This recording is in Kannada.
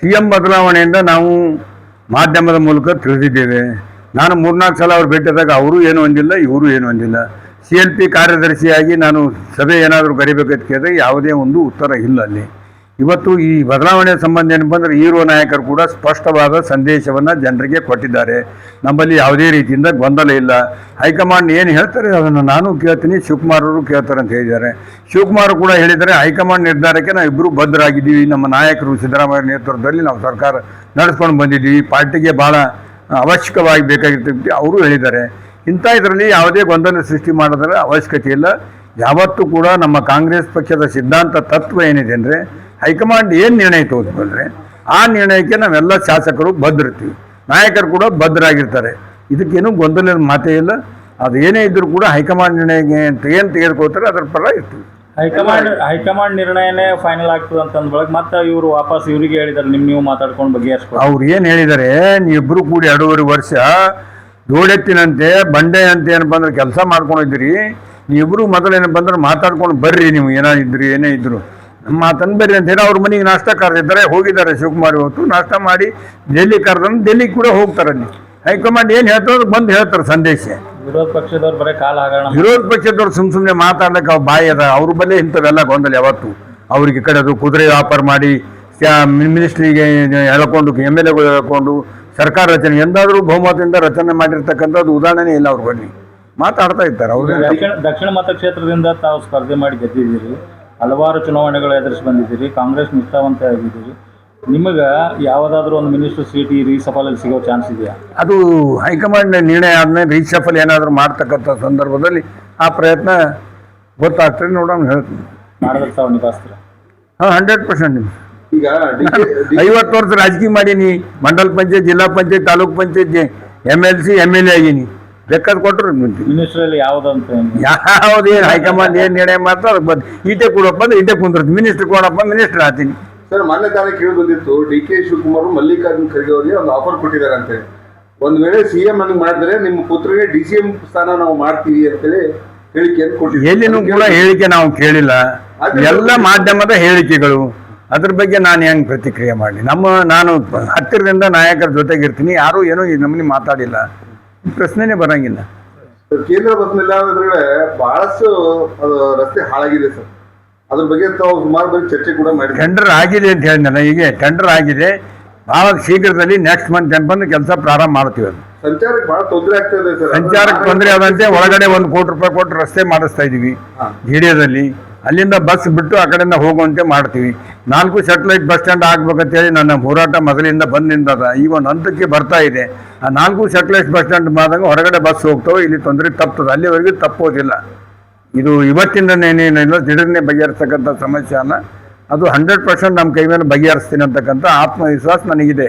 ಸಿ ಎಂ ಬದಲಾವಣೆಯಿಂದ ನಾವು ಮಾಧ್ಯಮದ ಮೂಲಕ ತಿಳಿದಿದ್ದೇವೆ. ನಾನು ಮೂರ್ನಾಲ್ಕು ಸಲ ಅವ್ರು ಭೇಟಿಯಾದಾಗ ಅವರು ಏನು ಹೊಂದಿಲ್ಲ ಇವರು ಏನು ಹೊಂದಿಲ್ಲ ಸಿ ಎಲ್ ಪಿ ಕಾರ್ಯದರ್ಶಿಯಾಗಿ ನಾನು ಸಭೆ ಏನಾದರೂ ಕರಿಬೇಕಂತ ಕೇಳಿದ್ರೆ ಯಾವುದೇ ಒಂದು ಉತ್ತರ ಇಲ್ಲ ಅಲ್ಲಿ. ಇವತ್ತು ಈ ಬದಲಾವಣೆ ಸಂಬಂಧ ಏನು ಬಂದರೆ ಹೀರೋ ನಾಯಕರು ಕೂಡ ಸ್ಪಷ್ಟವಾದ ಸಂದೇಶವನ್ನು ಜನರಿಗೆ ಕೊಟ್ಟಿದ್ದಾರೆ. ನಮ್ಮಲ್ಲಿ ಯಾವುದೇ ರೀತಿಯಿಂದ ಗೊಂದಲ ಇಲ್ಲ. ಹೈಕಮಾಂಡ್ ಏನು ಹೇಳ್ತಾರೆ ಅದನ್ನು ನಾನು ಕೇಳ್ತೀನಿ, ಶಿವಕುಮಾರ್ ಅವರು ಕೇಳ್ತಾರೆ ಅಂತ ಹೇಳಿದ್ದಾರೆ. ಶಿವಕುಮಾರ್ ಕೂಡ ಹೇಳಿದ್ದಾರೆ, ಹೈಕಮಾಂಡ್ ನಿರ್ಧಾರಕ್ಕೆ ನಾವು ಇಬ್ಬರು ಬದ್ಧರಾಗಿದ್ದೀವಿ. ನಮ್ಮ ನಾಯಕರು ಸಿದ್ದರಾಮಯ್ಯ ನೇತೃತ್ವದಲ್ಲಿ ನಾವು ಸರ್ಕಾರ ನಡೆಸ್ಕೊಂಡು ಬಂದಿದ್ದೀವಿ. ಪಾರ್ಟಿಗೆ ಭಾಳ ಅವಶ್ಯಕವಾಗಿ ಬೇಕಾಗಿರ್ತಕ್ಕಂಥ ಅವರು ಹೇಳಿದ್ದಾರೆ. ಇಂಥ ಇದರಲ್ಲಿ ಯಾವುದೇ ಗೊಂದಲ ಸೃಷ್ಟಿ ಮಾಡೋದರ ಅವಶ್ಯಕತೆ ಇಲ್ಲ. ಯಾವತ್ತೂ ಕೂಡ ನಮ್ಮ ಕಾಂಗ್ರೆಸ್ ಪಕ್ಷದ ಸಿದ್ಧಾಂತ ತತ್ವ ಏನಿದೆ ಅಂದರೆ ಹೈಕಮಾಂಡ್ ಏನು ನಿರ್ಣಯ ತೆಗೆದುಕೊಂಡ್ರೆ ಆ ನಿರ್ಣಯಕ್ಕೆ ನಾವೆಲ್ಲ ಶಾಸಕರು ಬದ್ಧರಿರ್ತೀವಿ ನಾಯಕರು ಕೂಡ ಬದ್ಧರಾಗಿರ್ತಾರೆ ಇದಕ್ಕೇನು ಗೊಂದಲದ ಮಾತೇ ಇಲ್ಲ. ಅದು ಏನೇ ಇದ್ದರೂ ಕೂಡ ಹೈಕಮಾಂಡ್ ನಿರ್ಣಯಕ್ಕೆ ಅಂತ ಏನು ತೆಗೆದುಕೊಳ್ತಾರೆ ಅದರ ಪರ ಇರ್ತೀವಿ. ಹೈಕಮಾಂಡ್ ಹೈಕಮಾಂಡ್ ನಿರ್ಣಯನೇ ಫೈನಲ್ ಆಗ್ತದೆ ಅಂತ ಅಂದ್ಬಳಕ್ ಮತ್ತೆ ಇವರು ವಾಪಸ್ ಇವರಿಗೆ ಹೇಳಿದಾರೆ ನಿಮ್ಮ ನೀವು ಮಾತಾಡ್ಕೊಂಡು ಬಗ್ಗೆ ಅವ್ರು ಏನು ಹೇಳಿದ್ದಾರೆ ನೀವಿಬ್ಬರು ಕೂಡಿ ಎರಡೂವರೆ ವರ್ಷ ದೋಡೆತ್ತಿನಂತೆ ಬಂಡೆ ಅಂತ ಏನಪ್ಪ ಅಂದ್ರೆ ಕೆಲಸ ಮಾಡ್ಕೊಂಡಿದ್ದೀರಿ ನೀವಿಬ್ಬರು ಮೊದಲು ಏನಪ್ಪ ಅಂದ್ರೆ ಮಾತಾಡ್ಕೊಂಡು ಬರ್ರಿ ನೀವು ಏನಾದಿದ್ರಿ ಏನೇ ಇದ್ರು. ನಮ್ಮ ಮಾತನ್ನು ಬರ್ರಿ ಅಂತ ಹೇಳಿ ಅವ್ರ ಮನೆಗೆ ನಾಷ್ಟ ಕರೆದಿದ್ದಾರೆ. ಹೋಗಿದ್ದಾರೆ ಶಿವಕುಮಾರ್ ಇವತ್ತು. ನಾಷ್ಟ ಮಾಡಿ ಡೆಲ್ಲಿ ಕರೆದ್ರೆ ಡೆಲ್ಲಿ ಕೂಡ ಹೋಗ್ತಾರೆ ಅಲ್ಲಿ. ಹೈಕಮಾಂಡ್ ಏನು ಹೇಳ್ತಾರೋ ಬಂದು ಹೇಳ್ತಾರೆ ಸಂದೇಶ. ವಿರೋಧ ಪಕ್ಷದವ್ರು ಬರೀ ಕಾಲ ಆಗೋಣ ವಿರೋಧ ಪಕ್ಷದವ್ರು ಸುಮ್ ಸುಮ್ಮನೆ ಮಾತಾಡ್ಲಿಕ್ಕೆ ಅವ್ರು ಬಾಯಿ ಅದ. ಅವ್ರ ಬಲ್ಲೇ ಇಂಥವೆಲ್ಲ ಗೊಂದಲ ಯಾವತ್ತು? ಅವ್ರಿಗೆ ಕಡೆ ಅದು ಕುದುರೆ ವ್ಯಾಪಾರ ಮಾಡಿ ಮಿನಿಸ್ಟ್ರಿಗೆ ಹೇಳ್ಕೊಂಡು ಎಂ ಎಲ್ ಎಗಳು ಹೇಳ್ಕೊಂಡು ಸರ್ಕಾರ ರಚನೆ. ಎಂದಾದರೂ ಬಹುಮತದಿಂದ ರಚನೆ ಮಾಡಿರ್ತಕ್ಕಂಥದ್ದು ಉದಾಹರಣೆ ಇಲ್ಲ ಅವ್ರ ಬನ್ನಿ ಮಾತಾಡ್ತಾ ಇದ್ದಾರೆ ಅವರು ದಕ್ಷಿಣ ದಕ್ಷಿಣ ಮತಕ್ಷೇತ್ರದಿಂದ ತಾವು ಸ್ಪರ್ಧೆ ಮಾಡಿ ಗೆದ್ದಿದ್ದೀರಿ. ಹಲವಾರು ಚುನಾವಣೆಗಳು ಎದುರಿಸಿ ಬಂದಿದ್ದೀರಿ ಕಾಂಗ್ರೆಸ್ ನಿಷ್ಠಾವಂತ ಆಗಿದ್ದೀರಿ ನಿಮಗೆ ಯಾವುದಾದ್ರೂ ಒಂದು ಮಿನಿಸ್ಟರ್ ಸೀಟ್ ಈ ರೀಸಫಲಲ್ಲಿ ಸಿಗೋ ಚಾನ್ಸ್ ಇದೆಯಾ? ಅದು ಹೈಕಮಾಂಡ್ ನಿರ್ಣಯ ಆದ್ಮೇಲೆ ರೀಸಫಲ್ ಏನಾದರೂ ಮಾಡ್ತಕ್ಕಂಥ ಸಂದರ್ಭದಲ್ಲಿ ಆ ಪ್ರಯತ್ನ ಗೊತ್ತಾಗ್ತದೆ ನೋಡೋಣ ಹೇಳ್ತೀನಿ. ಮಾಡಿದ್ರೆ ತಾವು ನಿಭಾಯಿಸ್ತೀರಾ? ಹಾಂ ಹಂಡ್ರೆಡ್ ಪರ್ಸೆಂಟ್ ಈಗ ಡಿ ಕೆ ಐವತ್ತು ವರ್ಷ ರಾಜಕೀಯ ಮಾಡೀನಿ mandal panchayat zilla panchayat taluk panchayat M L C M L A ಆಗೀನಿ. ಬೇಕಾದ್ ಕೊಟ್ಟರು ಮಿನಿಸ್ಟ್ರಲ್ಲಿ ಯಾವ್ದೇನು ಏನು? ಯಾವುದೇನು ಹೈಕಮಾಂಡ್ ಏನು ನಿರ್ಣಯ ಮಾಡ್ತಾರೆ ಅದಕ್ಕೆ ಬಂದು ಈಟೆ ಕೊಡಪ್ಪ ಅಂದ್ರೆ ಈಟೆ ಕುಂದಿರ್ತೀನಿ ಮಿನಿಸ್ಟರ್ ಕೊಡಪ್ಪ ಮಿನಿಸ್ಟರ್ ಆತೀನಿ ಸರ್ ಮೊನ್ನೆ ತಾನೇ ಕೇಳಿ ಬಂದಿತ್ತು ಡಿ ಕೆ ಶಿವಕುಮಾರ್ ಮಲ್ಲಿಕಾರ್ಜುನ್ ಖರ್ಗೆ ಅವರಿಗೆ ಒಂದು ಆಫರ್ ಕೊಟ್ಟಿದ್ದಾರೆ ಅಂತೇಳಿ ಒಂದ್ ವೇಳೆ ಸಿ ಎಂ ಅನ್ನ ಮಾಡಿದ್ರೆ ನಿಮ್ಮ ಪುತ್ರಿಗೆ ಡಿ ಸಿ ಎಂ ಸ್ಥಾನ ನಾವು ಮಾಡ್ತೀವಿ ಅಂತೇಳಿ ಹೇಳಿಕೆಯನ್ನು ಕೊಟ್ಟಿದ್ದೆ ಎಲ್ಲಿನೂ ಕೂಡ ಹೇಳಿಕೆ ನಾವು ಕೇಳಿಲ್ಲ. ಎಲ್ಲ ಮಾಧ್ಯಮದ ಹೇಳಿಕೆಗಳು. ಅದ್ರ ಬಗ್ಗೆ ನಾನು ಹೆಂಗೆ ಪ್ರತಿಕ್ರಿಯೆ ಮಾಡಲಿ? ನಮ್ಮ ನಾನು ಹತ್ತಿರದಿಂದ ನಾಯಕರ ಜೊತೆಗಿರ್ತೀನಿ. ಯಾರೂ ಏನೂ ಈ ನಮ್ಮನೆ ಮಾತಾಡಿಲ್ಲ. ಪ್ರಶ್ನೆನೇ ಬರಂಗಿಲ್ಲ. ಕೇಂದ್ರ ಬಸ್ ನಿಲ್ದಾಣದ ಬಹಳಷ್ಟು ಅದು ರಸ್ತೆ ಹಾಳಾಗಿದೆ ಸರ್. ಅದ್ರ ಬಗ್ಗೆ ತಾವು ಸುಮಾರು ಬಗ್ಗೆ ಚರ್ಚೆ ಕೂಡ ಮಾಡಿ ಟೆಂಡರ್ ಆಗಿದೆ ಅಂತ ಹೇಳಿದ್ನಲ್ಲ ಈಗ ಟೆಂಡರ್ ಆಗಿದೆ. ಭಾಳ ಶೀಘ್ರದಲ್ಲಿ ನೆಕ್ಸ್ಟ್ ಮಂತ್ ಬಂದು ಕೆಲಸ ಪ್ರಾರಂಭ ಮಾಡ್ತೀವಿ ಅದು. ಸಂಚಾರಕ್ಕೆ ಬಹಳ ತೊಂದರೆ ಆಗ್ತದೆ ಇದೆ ಸರ್. ಸಂಚಾರಕ್ಕೆ ತೊಂದರೆ ಆದಂತೆ ಒಳಗಡೆ ಒಂದು ಕೋಟಿ ರೂಪಾಯಿ ಕೊಟ್ಟು ರಸ್ತೆ ಮಾಡಿಸ್ತಾ ಇದೀವಿ. ಜಿಡಿಯೋದಲ್ಲಿ. ಅಲ್ಲಿಂದ ಬಸ್ ಬಿಟ್ಟು ಆ ಕಡೆಯಿಂದ ಹೋಗುವಂತೆ ಮಾಡ್ತೀವಿ. ನಾಲ್ಕು ಸ್ಯಾಟಲೈಟ್ ಬಸ್ ಸ್ಟ್ಯಾಂಡ್ ಆಗ್ಬೇಕಂತೇಳಿ ನನ್ನ ಹೋರಾಟ ಮೊದಲಿಂದ ಬಂದಿಂದದ ಈಗ ಒಂದು ಹಂತಕ್ಕೆ ಬರ್ತಾ ಇದೆ. ನಾಲ್ಕು ಸೆಟಲೈಟ್ ಬಸ್ ಸ್ಟ್ಯಾಂಡ್ ಆದಾಗ ಹೊರಗಡೆ ಬಸ್ ಹೋಗ್ತಾವೆ, ಇಲ್ಲಿ ತೊಂದರೆ ತಪ್ಪುತ್ತದೆ ಅಲ್ಲಿವರೆಗೂ ತಪ್ಪೋದಿಲ್ಲ. ಇದು ಇವತ್ತಿಂದನೇನೇನಿಲ್ಲ ದಿಢೀರ್ನೇ ಬಗೆಹರಿಸ್ತಕ್ಕಂಥ ಸಮಸ್ಯೆ ಅಲ್ಲ ಅದು ಹಂಡ್ರೆಡ್ ಪರ್ಸೆಂಟ್ ನಮ್ಮ ಕೈ ಮೇಲೆ ಬಗೆಹರಿಸ್ತೀನಿ ಅಂತಕ್ಕಂಥ ಆತ್ಮವಿಶ್ವಾಸ ನನಗಿದೆ.